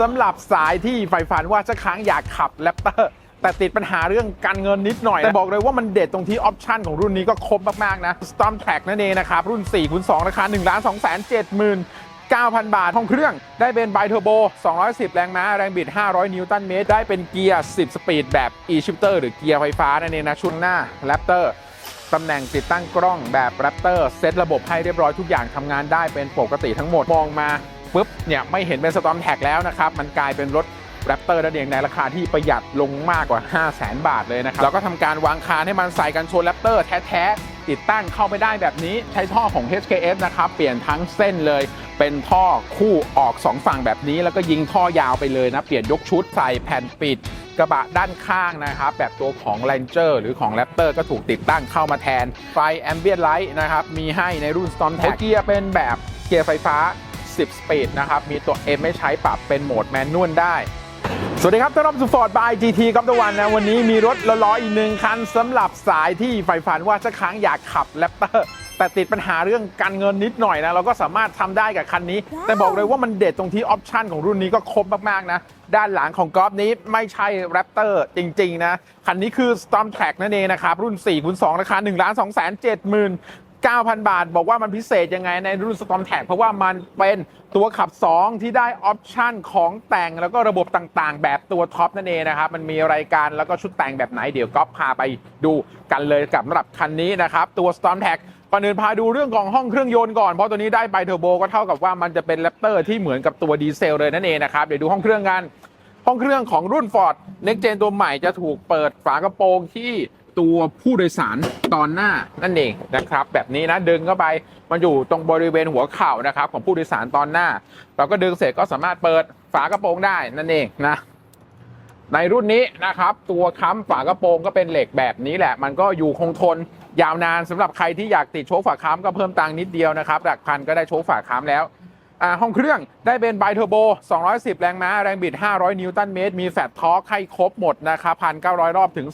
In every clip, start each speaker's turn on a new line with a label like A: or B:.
A: สำหรับสายที่ใฝ่ฝันว่าสักครั้งอยากขับแรปเตอร์แต่ติดปัญหาเรื่องการเงินนิดหน่อยแต่บอกเลยว่ามันเด็ดตรงที่ออปชันของรุ่นนี้ก็ครบมาก ๆ นะ Storm Track นั่นเองนะครับ รุ่น4คูณ2ราคา1 2 7 0 0 0 9,000 บาท ห้องเครื่อง ได้เป็นไบเทอร์โบ 210 แรงม้า แรงบิด 500 นิวตันเมตร ได้เป็นเกียร์ 10 สปีดแบบ e-shifter หรือเกียร์ไฟฟ้านั่นเองนะ ชุดหน้า Raptor ตำแหน่งติดตั้งกล้องแบบ Raptor เซตระบบให้เรียบร้อยทุกอย่างทำงานได้เป็นปกติทั้งหมด มองมา ปุ๊บเนี่ยไม่เห็นเป็น Storm Track แล้วนะครับมันกลายเป็นรถแรปเตอร์นั่นเองในราคาที่ประหยัดลงมากกว่า 5 0 0แสนบาทเลยนะครับแล้วก็ทำการวางคานให้มันใส่กันชนแรปเตอร์แท้ๆติดตั้งเข้าไปได้แบบนี้ใช้ท่อของ HKS นะครับเปลี่ยนทั้งเส้นเลยเป็นท่อคู่ออก 2 ฝั่งแบบนี้ แล้วก็ยิงท่อยาวไปเลยนะ เปลี่ยนยกชุดใส่แผ่นปิดกระบะด้านข้างนะครับ แบบตัวของ Ranger หรือของ Raptor ก็ถูกติดตั้งเข้ามาแทนไฟ Ambient Light นะครับ มีให้ในรุ่น Storm Tag เกียร์เป็นแบบเกียร์ไฟฟ้า 10 Speed นะครับ มีตัว M ไม่ใช้ปรับเป็นโหมดแมนนวลได้ สวัสดีครับต้อนรับสู่ฟอร์ดบาย GT ครับตะวันนะ วันนี้มีรถละล้ออีกหนึ่งคันสำหรับสายที่ใฝ่ฝันว่าสักครั้งอยากขับแรปเตอร์แต่ติดปัญหาเรื่องการเงินนิดหน่อยนะ เราก็สามารถทำได้กับคันนี้ แต่บอกเลยว่ามันเด็ดตรงที่ออปชันของรุ่นนี้ก็ครบมาก ๆ นะ ด้านหลังของกอล์ฟนี้ไม่ใช่แรปเตอร์จริง ๆ นะ คันนี้คือ Storm Track นั่นเองนะครับ รุ่น4คูณ2ราคา1 2 7 0 0 0 9,000 บาท บอกว่ามันพิเศษยังไงในรุ่น Storm Tag เพราะว่ามันเป็นตัวขับ 2 ที่ได้ออปชันของแต่งแล้วก็ระบบต่างๆ แบบตัวท็อปนั่นเองนะครับ มันมีรายการแล้วก็ชุดแต่งแบบไหนเดี๋ยวก๊อฟพาไปดูกันเลยกับสำหรับคันนี้นะครับ ตัว Storm Tag ก่อนอื่นพาดูเรื่องของห้องเครื่องยนต์ก่อน เพราะตัวนี้ได้ไบเทอร์โบก็เท่ากับว่ามันจะเป็นแรปเตอร์ที่เหมือนกับตัวดีเซลเลยนั่นเองนะครับเดี๋ยวดูห้องเครื่องกันห้องเครื่องของรุ่น Ford Next Gen ตัวใหม่จะถูกเปิดฝากระโปรงที่ ตัวผู้โดยสารตอนหน้านั่นเองนะครับ แบบนี้นะดึงเข้าไปมันอยู่ตรงบริเวณหัวเข่านะครับ ของผู้โดยสารตอนหน้า เราก็ดึงเสร็จก็สามารถเปิดฝากระโปรงได้นั่นเองนะในรุ่นนี้นะครับ ตัวค้ำฝากระโปรงก็เป็นเหล็กแบบนี้แหละ มันก็อยู่คงทนยาวนานสำหรับใครที่อยากติดโชคฝาค้ำก็เพิ่มตังค์นิดเดียวนะครับหลักพันก็ได้โชคฝาค้ำแล้ว ห้องเครื่องได้เป็นไบเทอร์โบ 210 แรงม้า แรงบิด 500 นิวตันเมตร มีแฟตทอร์คให้ครบหมดนะครับ 1,900 รอบถึง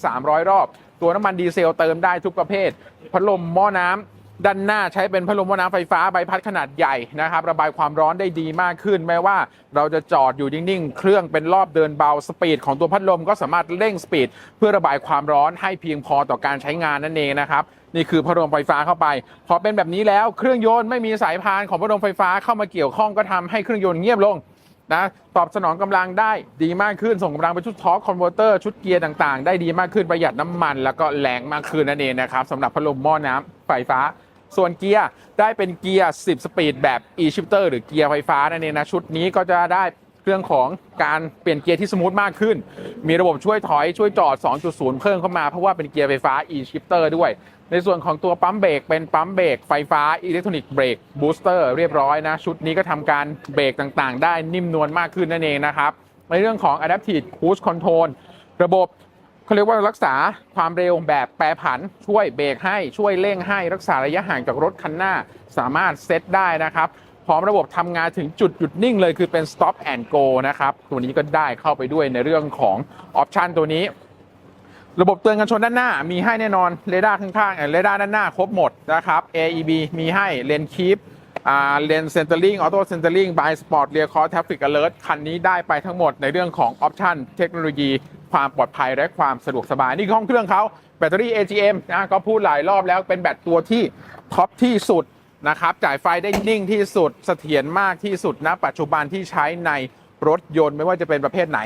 A: 2,300 รอบ ตัวน้ำมันดีเซลเติมได้ทุกประเภท พัดลมหม้อน้ำด้านหน้าใช้เป็นพัดลมหม้อน้ำไฟฟ้าใบพัดขนาดใหญ่นะครับ ระบายความร้อนได้ดีมากขึ้น แม้ว่าเราจะจอดอยู่นิ่ง ๆ เครื่องเป็นรอบเดินเบา สปีดของตัวพัดลมก็สามารถเร่งสปีดเพื่อระบายความร้อนให้เพียงพอต่อการใช้งานนั่นเองนะครับ นี่คือพัดลมไฟฟ้าเข้าไป พอเป็นแบบนี้แล้วเครื่องยนต์ไม่มีสายพานของพัดลมไฟฟ้าเข้ามาเกี่ยวข้องก็ทำให้เครื่องยนต์เงียบลงนะตอบสนองกำลังได้ดีมากขึ้นส่งกำลังไปชุดทอร์คคอนเวอร์เตอร์ชุดเกียร์ต่างๆ ได้ดีมากขึ้นประหยัดน้ำมัน แล้วก็แรงมากขึ้นนั่นเองนะครับสำหรับพัดลมหม้อน้ำไฟฟ้า ส่วนเกียร์ได้เป็นเกียร์ 10 สปีดแบบ e-shifter หรือเกียร์ไฟฟ้านั่นเองนะชุดนี้ก็จะได้ เรื่องของการเปลี่ยนเกียร์ที่สมูทมากขึ้น มีระบบช่วยถอยช่วยจอด 2.0 เพิ่มเข้ามา เพราะว่าเป็นเกียร์ไฟฟ้า e-shifter ด้วย ในส่วนของตัวปั๊มเบรกเป็นปั๊มเบรกไฟฟ้าอิเล็กทรอนิกส์เบรกบูสเตอร์เรียบร้อยนะ ชุดนี้ก็ทำการเบรกต่างๆ ได้นิ่มนวลมากขึ้นนั่นเองนะครับ ในเรื่องของ Adaptive Cruise Control ระบบเขาเรียกว่ารักษาความเร็วแบบแปรผัน ช่วยเบรกให้ช่วยเร่งให้รักษาระยะห่างจากรถคันหน้า สามารถเซตได้นะครับ พร้อมระบบทำงานถึงจุดหยุดนิ่งเลยคือเป็น stop and go นะครับ ตัวนี้ก็ได้เข้าไปด้วยในเรื่องของออปชันตัวนี้ ระบบเตือนกันชนด้านหน้า มีให้แน่นอนเรดาร์ข้างๆเรดาร์ด้านหน้าครบหมดนะครับ AEB มีให้เลนคีปเลนเซนเตอร์ลิงออโต้เซนเตอร์ลิงบายสปอร์ตเรียคอร์ทฟิกอเลิร์คันนี้ได้ไปทั้งหมดในเรื่องของออปชันเทคโนโลยีความปลอดภัยและความสะดวกสบาย นี่คือห้องเครื่องเขาแบตเตอรี่ AGM นะก็พูดหลายรอบแล้วเป็นแบตตัวที่ท็อปที่สุด นะครับ จ่ายไฟได้นิ่งที่สุดเสถียรมากที่สุดณปัจจุบันที่ใช้ในรถยนต์ไม่ว่าจะเป็นประเภทไหน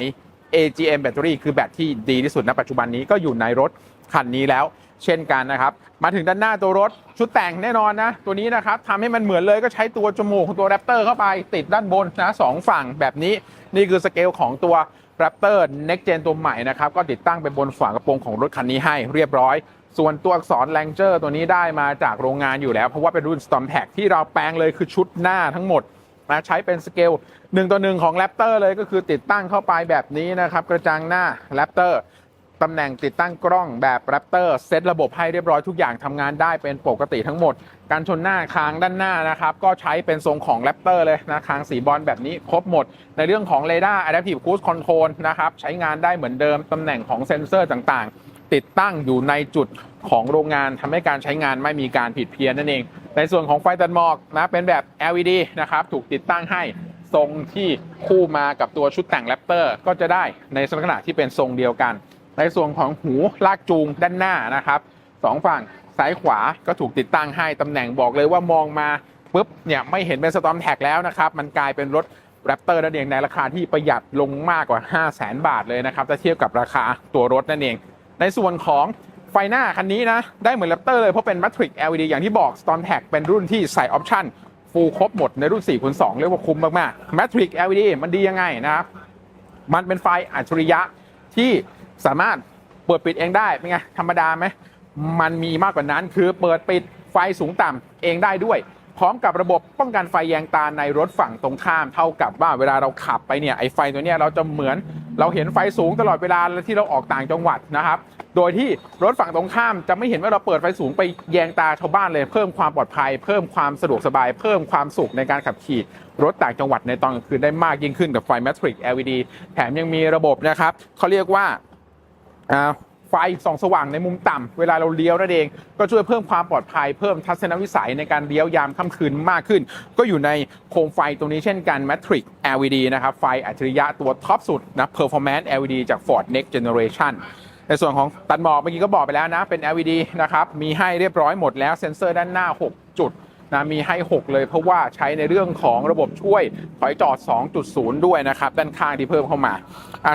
A: AGM แบตเตอรี่คือแบตที่ดีที่สุดณปัจจุบันนี้ก็อยู่ในรถคันนี้แล้ว เช่นกันนะครับ มาถึงด้านหน้าตัวรถชุดแต่งแน่นอนนะ ตัวนี้นะครับทำให้มันเหมือนเลยก็ใช้ตัวจมูกของตัวแรปเตอร์เข้าไปติดด้านบนนะสองฝั่งแบบนี้นี่คือสเกลของตัว Raptor Next Gen ตัวใหม่นะครับ ก็ติดตั้งไปบนฝากระโปรงของรถคันนี้ให้เรียบร้อย ส่วนตัวอักษร Ranger ตัวนี้ได้มาจากโรงงานอยู่แล้ว เพราะว่าเป็นรุ่น Storm Tag ที่เราแปลงเลยคือชุดหน้าทั้งหมดนะใช้เป็นสเกล1ต่อ1ของ Raptor เลยก็คือติดตั้งเข้าไปแบบนี้นะครับ กระจังหน้า Raptor ตำแหน่งติดตั้งกล้องแบบ Raptor เซตระบบให้เรียบร้อยทุกอย่างทำงานได้เป็นปกติทั้งหมด การชนหน้าคางด้านหน้านะครับ ก็ใช้เป็นทรงของ Raptor เลยนะคางสีบอลแบบนี้ครบหมด ในเรื่องของ Radar Adaptive Cruise Control นะครับ ใช้งานได้เหมือนเดิมตำแหน่งของเซ็นเซอร์ต่างๆ ติดตั้งอยู่ในจุดของโรงงานทำให้การใช้งานไม่มีการผิดเพี้ยนนั่นเอง ในส่วนของไฟตัดหมอกนะเป็นแบบ LED นะครับถูกติดตั้งให้ทรงที่คู่มากับตัวชุดแต่งแรปเตอร์ก็จะได้ในลักษณะที่เป็นทรงเดียวกัน ในส่วนของหูลากจูงด้านหน้านะครับสองฝั่งซ้ายขวาก็ถูกติดตั้งให้ตำแหน่งบอกเลยว่ามองมาปุ๊บเนี่ยไม่เห็นเป็นสตอมแท็กแล้วนะครับ มันกลายเป็นรถแรปเตอร์นั่นเองในราคาที่ประหยัดลงมากกว่า 5 0 0แสนบาทเลยนะครับถ้าเทียบกับราคาตัวรถนั่นเอง ในส่วนของไฟหน้าคันนี้นะ ได้เหมือนแรปเตอร์เลย เพราะเป็น Matrix LED อย่างที่บอก Storm Tag เป็นรุ่นที่ใส่ออปชั่นฟูลครบหมดในรุ่น4คูณ2เรียกว่าคุ้มมากๆ Matrix LED มันดียังไงนะครับมันเป็นไฟอัจฉริยะที่สามารถเปิดปิดเองได้เป็นไงธรรมดาไหมมันมีมากกว่านั้นคือเปิดปิดไฟสูงต่ำเองได้ด้วย พร้อมกับระบบป้องกันไฟแยงตาในรถฝั่งตรงข้ามเท่ากับว่าเวลาเราขับไปเนี่ยไอ้ไฟตัวเนี้ยเราจะเหมือนเราเห็นไฟสูงตลอดเวลาที่เราออกต่างจังหวัดนะครับ โดยที่รถฝั่งตรงข้ามจะไม่เห็นว่าเราเปิดไฟสูงไปแยงตาชาวบ้านเลยเพิ่มความปลอดภัย เพิ่มความสะดวกสบาย เพิ่มความสุขในการขับขี่รถต่างจังหวัดในตอนกลางคืนได้มากยิ่งขึ้นกับไฟ Matrix LED แถมยังมีระบบนะครับเขาเรียกว่าอ่า ฟส่องสว่างในมุมต่ำเวลาเราเลี้ยวนั่นเอง ก็ช่วยเพิ่มความปลอดภัยเพิ่มทัศนวิสัยในการเลี้ยวยามค่ำคืนมากขึ้น ก็อยู่ในโคมไฟตรงนี้เช่นกัน Matrix LED นะครับ ไฟอัจฉริยะตัวท็อปสุดนะ Performance LED จาก Ford Next Generation ในส่วนของตัดหมอกเมื่อกี้ก็บอกไปแล้วนะ เป็น LED นะครับ มีให้เรียบร้อยหมดแล้วเซ็นเซอร์ด้านหน้า 6 จุดนะมีให้ 6 เลยเพราะว่าใช้ในเรื่องของระบบช่วยถอยจอด 2.0 ด้วยนะครับ ด้านข้างที่เพิ่มเข้ามา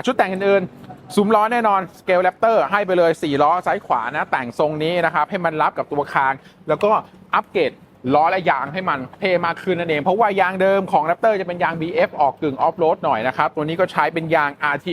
A: ชุดแต่งอื่นๆ ซุ้มล้อแน่นอน Scale Raptor ให้ไปเลย 4 ล้อซ้ายขวานะ แต่งทรงนี้นะครับ ให้มันรับกับตัวคาง แล้วก็อัปเกรดล้อและยางให้มันเทมากขึ้นนั่นเอง เพราะว่ายางเดิมของ Raptor จะเป็นยาง BF ออกกึ่งออฟโรดหน่อยนะครับ ตัวนี้ก็ใช้เป็นยาง RT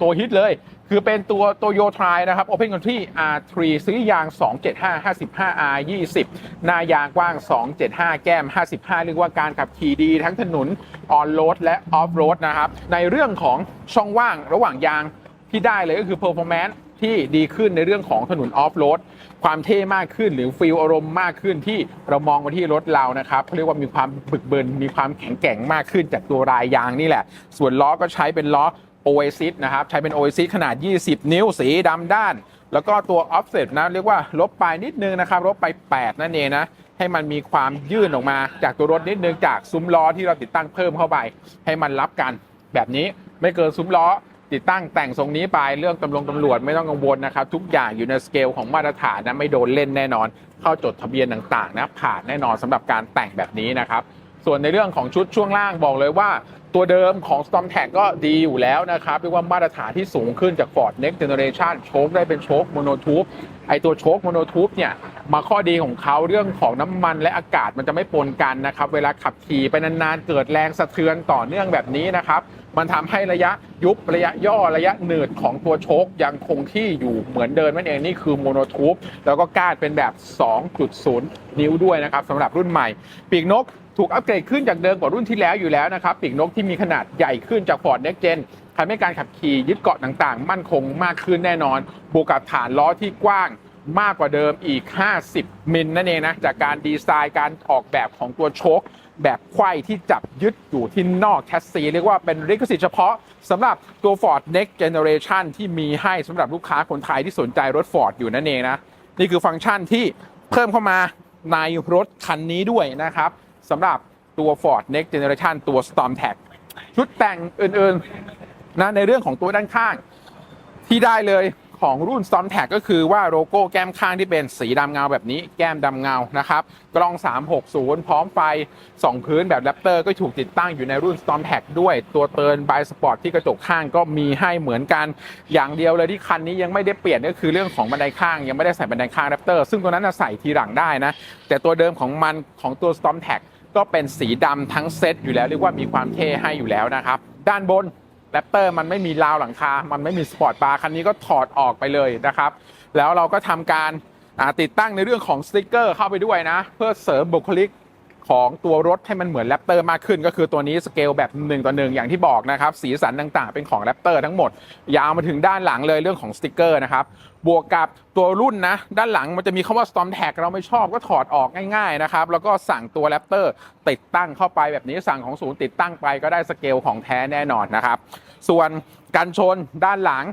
A: ตัวฮิตเลย คือเป็นตัวโตโยทรายนะครับ Open Country R3 ซื้อยาง 275 55 R 20 หน้ายางกว้าง 275 แก้ม 55 เรียกว่าการขับขี่ดีทั้งถนนออนโรดและออฟโรดนะครับ ในเรื่องของช่องว่างระหว่างยาง ที่ได้เลยก็คือ performance ที่ดีขึ้นในเรื่องของถนนออฟโรดความเท่มากขึ้น หรือฟีลอารมณ์มากขึ้นที่เรามองมาที่รถเรานะครับเขาเรียกว่ามีความบึกเบินมีความแข็งแกร่งมากขึ้นจากตัวรายยางนี่แหละ ส่วนล้อก็ใช้เป็นล้อ Oasis นะครับ ใช้เป็น Oasis ขนาด 20 นิ้วสีดำด้าน แล้วก็ตัว offset นะ เรียกว่าลบไปนิดนึงนะครับ ลบไป 8 นั่นเองนะ ให้มันมีความยื่นออกมาจากตัวรถนิดนึงจากซุ้มล้อที่เราติดตั้งเพิ่มเข้าไป ให้มันรับกันแบบนี้ไม่เกินซุ้มล้อ ติดตั้งแต่งทรงนี้ไปเรื่องตำรวจตำรวจไม่ต้องกังวลนะครับ ทุกอย่างอยู่ในสเกลของมาตรฐานนะไม่โดนเล่นแน่นอน เข้าจดทะเบียนต่างๆนะผ่านแน่นอนสำหรับการแต่งแบบนี้นะครับ ส่วนในเรื่องของชุดช่วงล่างบอกเลยว่า ตัวเดิมของ Storm Tag ก็ดีอยู่แล้วนะครับเรียกว่ามาตรฐานที่สูงขึ้นจาก Ford Next Generation โชคได้เป็นโชคโมโนทูบไอตัวโชคโมโนทูบเนี่ยมาข้อดีของเขาเรื่องของน้ำมันและอากาศมันจะไม่ปนกันนะครับ เวลาขับขี่ไปนานๆ เกิดแรงสะเทือนต่อเนื่องแบบนี้นะครับ มันทำให้ระยะยุบระยะย่อระยะหนืดของตัวโชคยังคงที่อยู่เหมือนเดิมนั่นเองนี่คือโมโนทูบแล้วก็ก้านเป็นแบบ 2.0 นิ้วด้วยนะครับสำหรับรุ่นใหม่ ปีกนก ถูกอัปเกรดขึ้นจากเดิมกว่ารุ่นที่แล้วอยู่แล้วนะครับปีกนกที่มีขนาดใหญ่ขึ้นจาก Ford Next Gen ทำให้การขับขี่ยึดเกาะต่างๆ มั่นคงมากขึ้นแน่นอน บวกกับฐานล้อที่กว้างมากกว่าเดิมอีก 50 มิลนั่นเองนะ จากการดีไซน์การออกแบบของตัวโชคแบบไขว้ที่จับยึดอยู่ที่นอกแคสซีเรียกว่าเป็นลิขสิทธิ์เฉพาะสำหรับตัว Ford Next Generation ที่มีให้สำหรับลูกค้าคนไทยที่สนใจรถ Ford อยู่นั่นเองนะ นี่คือฟังก์ชันที่เพิ่มเข้ามาในรถคันนี้ด้วยนะครับ สำหรับตัว Ford Next Generation ตัว Storm Tag ชุดแต่งอื่นๆนะในเรื่องของตัวด้านข้าง ที่ได้เลยของรุ่น Storm Tag ก็คือว่าโลโก้แก้มข้างที่เป็นสีดำเงาแบบนี้แก้มดำเงานะครับกล้อง 360 พร้อมไฟสองพื้นแบบแรปเตอร์ก็ถูกติดตั้งอยู่ในรุ่น Storm Tag ด้วยตัวเตือนบายสปอร์ตที่กระจกข้างก็มีให้เหมือนกัน อย่างเดียวเลยที่คันนี้ยังไม่ได้เปลี่ยนก็คือเรื่องของบันไดข้าง ยังไม่ได้ใส่บันไดข้างแรปเตอร์ซึ่งตัวนั้นนะใส่ทีหลังได้นะแต่ตัวเดิมของมันของตัว Storm Tag ก็เป็นสีดำทั้งเซตอยู่แล้วเรียกว่ามีความเท่ให้อยู่แล้วนะครับ ด้านบนแรปเตอร์มันไม่มีราวหลังคา มันไม่มีสปอร์ตบาร์คันนี้ก็ถอดออกไปเลยนะครับ แล้วเราก็ทำการติดตั้งในเรื่องของสติกเกอร์เข้าไปด้วยนะ เพื่อเสริมบุคลิก ของตัวรถให้มันเหมือนแรปเตอร์มากขึ้น ก็คือตัวนี้สเกลแบบ1ต่อ1อย่างที่บอกนะครับสีสันต่างๆ เป็นของแรปเตอร์ทั้งหมด ยาวมาถึงด้านหลังเลยเรื่องของสติกเกอร์นะครับบวกกับตัวรุ่นนะ ด้านหลังมันจะมีคำว่า Storm Tag เราไม่ชอบก็ถอดออกง่ายๆนะครับ แล้วก็สั่งตัวแรปเตอร์ติดตั้งเข้าไปแบบนี้สั่งของศูนย์ติดตั้งไปก็ได้สเกลของแท้แน่นอนนะครับ ส่วนกันชนด้านหลัง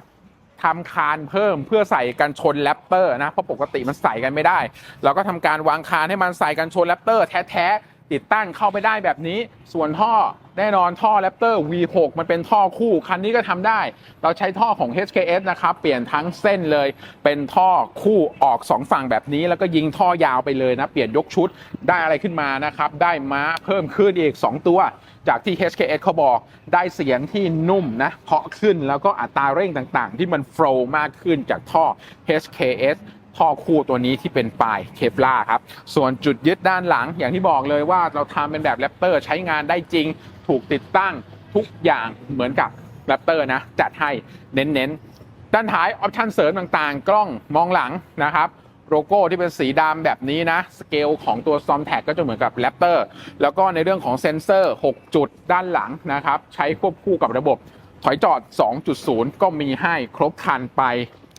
A: ทำคานเพิ่มเพื่อใส่กันชนแรปเตอร์นะเพราะปกติมันใส่กันไม่ได้ เราก็ทำการวางคานให้มันใส่กันชนแรปเตอร์แท้ๆ ติดตั้งเข้าไปได้แบบนี้ ส่วนท่อแน่นอนท่อ Raptor V6 มันเป็นท่อคู่ คันนี้ก็ทำได้ เราใช้ท่อของ HKS นะครับ เปลี่ยนทั้งเส้นเลย เป็นท่อคู่ออก 2 ฝั่งแบบนี้ แล้วก็ยิงท่อยาวไปเลยนะ เปลี่ยนยกชุดได้อะไรขึ้นมานะครับ ได้ม้าเพิ่มขึ้นอีก 2 ตัว จากที่ HKS เขาบอก ได้เสียงที่นุ่มนะเพาะขึ้นแล้วก็อัตราเร่งต่างๆ ที่มันโฟล์มากขึ้นจากท่อ HKS ท่อคู่ตัวนี้ที่เป็นปลายเคปล่าครับ ส่วนจุดยึดด้านหลังอย่างที่บอกเลยว่าเราทำเป็นแบบแรปเตอร์ใช้งานได้จริง ถูกติดตั้งทุกอย่างเหมือนกับแรปเตอร์นะ จัดให้เน้นๆ ด้านท้ายออปชันเสริมต่างๆ กล้องมองหลังนะครับโลโก้ที่เป็นสีดำแบบนี้นะ สเกลของตัว s t o r m t a g ก็จะเหมือนกับ Raptor แล้วก็ในเรื่องของเซ็นเซอร์ 6 จุดด้านหลังนะครับ ใช้ควบคู่กับระบบถอยจอด 2.0 ก็มีให้ครบครันไป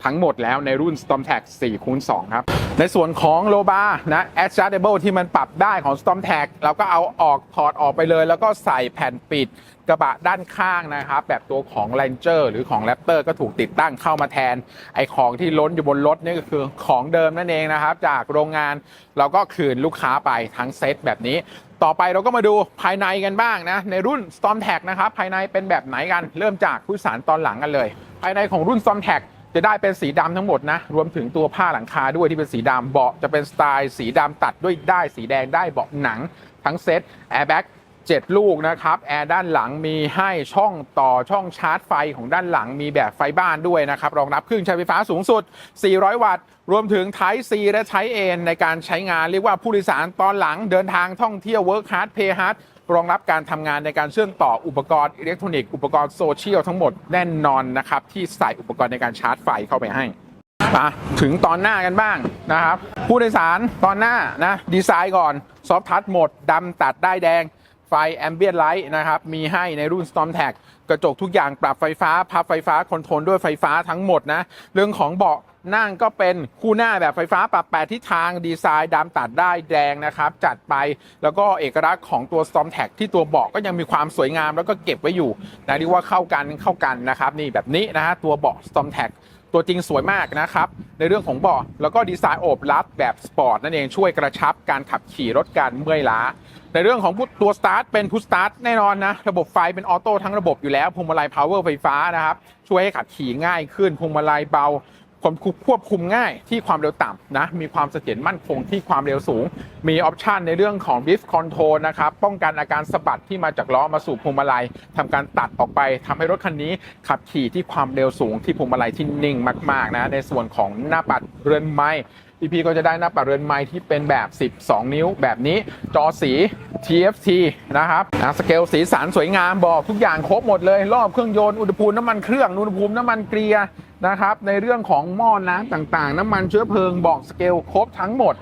A: ทั้งหมดแล้วในรุ่น Storm t a g 4คูณ2ครับ ในส่วนของโลบานะ adjustable ที่มันปรับได้ของ Storm t a g เราก็เอาออกถอดออกไปเลย แล้วก็ใส่แผ่นปิดกระบะด้านข้างนะครับ แบบตัวของ Ranger หรือของ Raptor ก็ถูกติดตั้งเข้ามาแทน ไอของที่ล้นอยู่บนรถนี่ก็คือของเดิมนั่นเองนะครับ จากโรงงานเราก็คืนลูกค้าไปทั้งเซตแบบนี้ต่อไปเราก็มาดูภายในกันบ้างนะ ในรุ่น Storm t a g นะครับ ภายในเป็นแบบไหนกัน เริ่มจากผู้สารตอนหลังกันเลย ภายในของรุ่น Storm t a g จะได้เป็นสีดำทั้งหมดนะ รวมถึงตัวผ้าหลังคาด้วยที่เป็นสีดำเบาะจะเป็นสไตล์สีดำตัดด้วยได้สีแดงได้เบาะหนัง ทั้งเซ็ตแอร์แบ็ก7 ลูกนะครับแอร์ด้านหลังมีให้ช่องต่อช่องชาร์จไฟของด้านหลังมีแบบไฟบ้านด้วยนะครับ รองรับเครื่องใช้ไฟฟ้าสูงสุด 400 วัตต์ รวมถึง Type C และ Type A ในการใช้งานเรียกว่าผู้โดยสารตอนหลังเดินทางท่องเที่ยว Work Hard Play Hard รองรับการทำงานในการเชื่อมต่ออุปกรณ์อิเล็กทรอนิกส์อุปกรณ์โซเชียลทั้งหมดแน่นอนนะครับ ที่ใส่อุปกรณ์ในการชาร์จไฟเข้าไปให้มาถึงตอนหน้ากันบ้างนะครับ ผู้โดยสารตอนหน้านะดีไซน์ก่อนซอฟทัชโหมดดำตัดได้แดงไฟแอมเบียนไลท์นะครับมีให้ในรุ่น Storm t a g กระจกทุกอย่างปรับไฟฟ้า พับไฟฟ้าคอนโทรลด้วยไฟฟ้าทั้งหมดนะ เรื่องของเบาะ นั่งก็เป็นคู่หน้าแบบไฟฟ้าปรับแปดทิศทางดีไซน์ดำตัดได้แดงนะครับจัดไปแล้วก็เอกลักษณ์ของตัว Storm t a g ที่ตัวเบาะก็ยังมีความสวยงามแล้วก็เก็บไว้อยู่นะเรียกว่าเข้ากันเข้ากันนะครับนี่แบบนี้นะฮะตัวเบาะ Storm t a g ตัวจริงสวยมากนะครับ ในเรื่องของเบาะแล้วก็ดีไซน์โอบรับแบบสปอร์ตนั่นเองช่วยกระชับการขับขี่รถการเมื่อยล้า ในเรื่องของตัวสตาร์ทเป็นพุชสตาร์ทแน่นอนนะ ระบบไฟเป็นออโต้ทั้งระบบอยู่แล้วพวงมาลัยพาวเวอร์ไฟฟ้านะครับ ช่วยให้ขับขี่ง่ายขึ้นพวงมาลัยเบา ควบควบคุมง่ายที่ความเร็วต่ำนะ มีความเสถียรมั่นคงที่ความเร็วสูง มีออปชันในเรื่องของ Drift Control นะครับ ป้องกันอาการสะบัดที่มาจากล้อมาสู่พวงมาลัยทำการตัดออกไปทำให้รถคันนี้ขับขี่ที่ความเร็วสูงที่พวงมาลัยที่นิ่งมาก ๆ นะ ในส่วนของหน้าปัดเรือนไม้ EP ก็จะได้หน้าปัดเรือนไม้ที่เป็นแบบ 12 นิ้วแบบนี้จอสี TFT นะครับนะสเกลสีสันสวยงามบอกทุกอย่างครบหมดเลย รอบเครื่องยนต์อุณหภูมิน้ำมันเครื่องอุณหภูมิน้ำมันเกลียร์นะครับในเรื่องของหม้อน้ำต่างๆ น้ำมันเชื้อเพลิงบอกสเกลครบทั้งหมด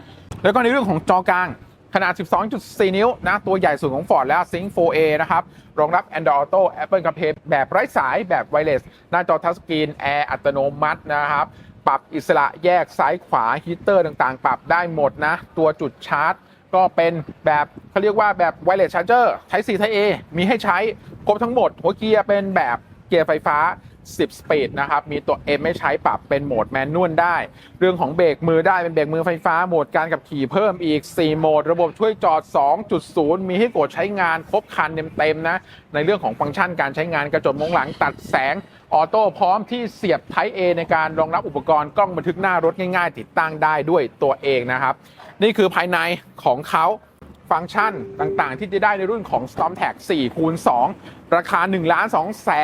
A: แล้วก็ในเรื่องของจอกลางขนาด 12.4 นิ้วนะ ตัวใหญ่สุดของ Ford แล้ว Sync 4A นะครับ รองรับ Android Auto Apple CarPlay แบบไร้สายแบบไวเลส หน้าจอทัชสกรีน แอร์อัตโนมัตินะครับ ปรับอิสระแยกซ้ายขวาฮีตเตอร์ต่างๆ ปรับได้หมดนะ ตัวจุดชาร์จ ก็เป็นแบบเขาเรียกว่าแบบไวเลสชาร์เจอร์ Type C Type A มีให้ใช้ครบทั้งหมด หัวเกียร์เป็นแบบเกียร์ไฟฟ้า 10 สปีดนะครับ มีตัว M ไม่ใช้ปรับเป็นโหมดแมนนวลได้ เรื่องของเบรกมือได้เป็นเบรกมือไฟฟ้า โหมดการขับขี่เพิ่มอีก 4 โหมด ระบบช่วยจอด 2.0 มีให้กดใช้งานครบคันเต็มๆนะ ในเรื่องของฟังก์ชันการใช้งานกระจกมองหลังตัดแสง ออโต้พร้อมที่เสียบ Type A ในการรองรับอุปกรณ์กล้องบันทึกหน้ารถง่ายๆ ติดตั้งได้ด้วยตัวเองนะครับ นี่คือภายในของเขาฟังก์ชันต่างๆ ที่จะได้ในรุ่นของ Storm Tag 4คูณ2ราคา 1 2 7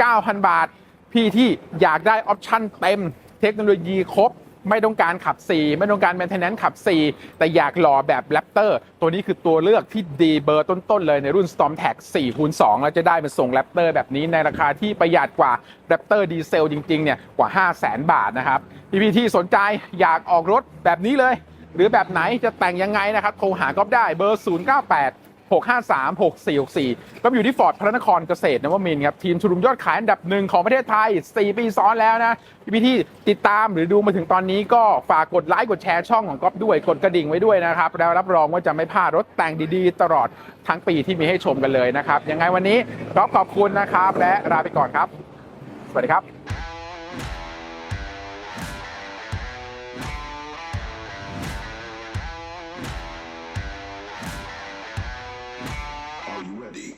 A: 9 0 0บาท พี่ที่อยากได้ออปชั่นเต็มเทคโนโลยีครบ ไม่ต้องการขับ 4 ไม่ต้องการ maintenance ขับ 4 แต่อยากหล่อแบบ Raptor ตัวนี้คือตัวเลือกที่ดีเบอร์ต้น ๆ เลยในรุ่น Storm Tag 4คูณ2แล้วจะได้เป็นส่ง Raptor แบบนี้ในราคาที่ประหยัดกว่า Raptor ดีเซลจริง ๆ เนี่ย กว่า 5 0 0 0 0 0 บาทนะครับพี่ๆที่สนใจอยากออกรถแบบนี้เลย หรือแบบไหนจะแต่งยังไงนะครับโทรหาก๊อฟได้เบอร์ 098 653 6464 ก็อยู่ที่ฟอร์ดพระนครเกษตรนวมินครับ ทีมชุมนุมยอดขายอันดับหนึ่งของประเทศไทย 4 ปีซ้อนแล้วนะพี่ที่ติดตามหรือดูมาถึงตอนนี้ก็ฝากกดไลค์กดแชร์ช่องของก๊อฟด้วย กดกระดิ่งไว้ด้วยนะครับ แล้วรับรองว่าจะไม่พลาดรถแต่งดีๆ ตลอดทั้งปีที่มีให้ชมกันเลยนะครับยังไงวันนี้ก๊อฟขอบคุณนะครับและลาไปก่อนครับ สวัสดีครับ ready?